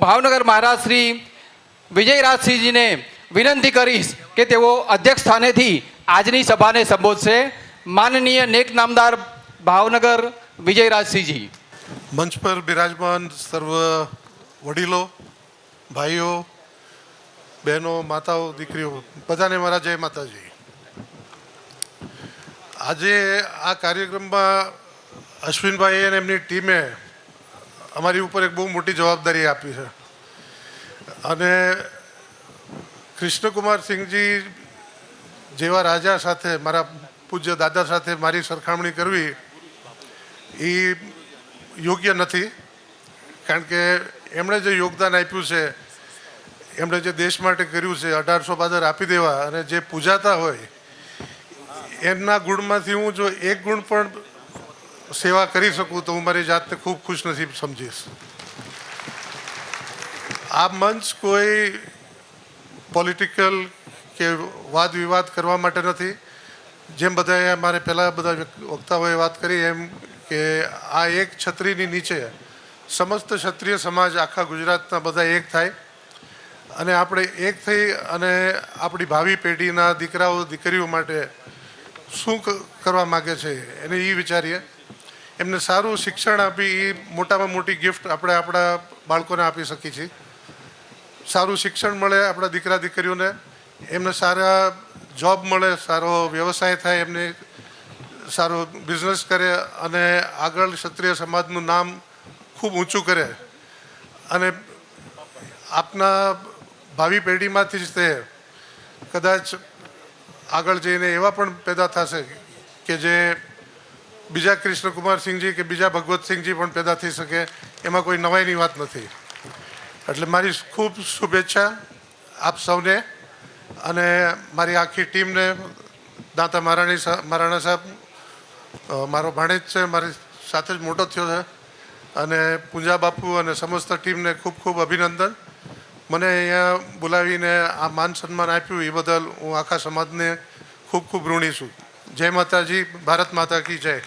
ભાવનગર મહારાજ શ્રી વિજયરાજસિંહજીને વિનંતી કરીશ કે તેઓ અધ્યક્ષ સ્થાનેથી આજની સભાને સંબોધશે. માનનીય નેક નામદાર ભાવનગર વિજયરાજસિંહજી. મંચ પર બિરાજમાન સર્વ વડીલો, ભાઈઓ, બહેનો, માતાઓ, દીકરીઓ, બધાને મારા જય માતાજી. આજે આ કાર્યક્રમમાં અશ્વિનભાઈ અને એમની ટીમે અમારી ઉપર એક બહુ મોટી જવાબદારી આપી છે. અને કૃષ્ણકુમાર સિંહજી જેવા રાજા સાથે, મારા પૂજ્ય દાદા સાથે મારી સરખામણી કરવી એ યોગ્ય નથી. કારણ કે એમણે જે યોગદાન આપ્યું છે, એમણે જે દેશ માટે કર્યું છે, અઢારસો પાદર આપી દેવા અને જે પૂજાતા હોય, એમના ગુણમાંથી હું જો એક ગુણ પણ સેવા કરી શકું તો હું મારી જાતને ખૂબ ખુશનસીબ સમજીશ. આ મંચ કોઈ પોલિટિકલ કે વાદ વિવાદ કરવા માટે નથી. જેમ બધાએ મારે પહેલાં બધા વક્તાઓએ વાત કરી એમ કે આ એક છત્રીની નીચે સમસ્ત ક્ષત્રિય સમાજ આખા ગુજરાતના બધા એક થાય. અને આપણે એક થઈ અને આપણી ભાવિ પેઢીના દીકરાઓ, દીકરીઓ માટે શું કરવા માગે છે એને એ વિચારીએ. એમને સારું શિક્ષણ આપી, એ મોટામાં મોટી ગિફ્ટ આપણે આપણા બાળકોને આપી શકીએ છીએ. સારું શિક્ષણ મળે આપણા દીકરા દીકરીઓને, એમને સારા જોબ મળે, સારો વ્યવસાય થાય, એમને સારો બિઝનેસ કરે અને આગળ ક્ષત્રિય સમાજનું નામ ખૂબ ઊંચું કરે. અને આપના ભાવિ પેઢીમાંથી જ તે કદાચ આગળ જઈને એવા પણ પેદા થશે કે જે બીજા કૃષ્ણકુમારસિંહજી કે બીજા ભગવતસિંહજી પણ પેદા થઈ શકે, એમાં કોઈ નવાઈની વાત નથી. એટલે મારી ખૂબ શુભેચ્છા આપ સૌને અને મારી આખી ટીમને, દાતા મહારાણી મહારાણા સાહેબ મારો ભાણેજ છે, મારી સાથે જ મોટો થયો છે. અને પૂંજા બાપુ અને સમસ્ત ટીમને ખૂબ ખૂબ અભિનંદન. મને અહીંયા બોલાવીને આ માન સન્માન આપ્યું, એ બદલ હું આખા સમાજને ખૂબ ખૂબ ઋણી છું. જય માતાજી, ભારત માતા કી જય.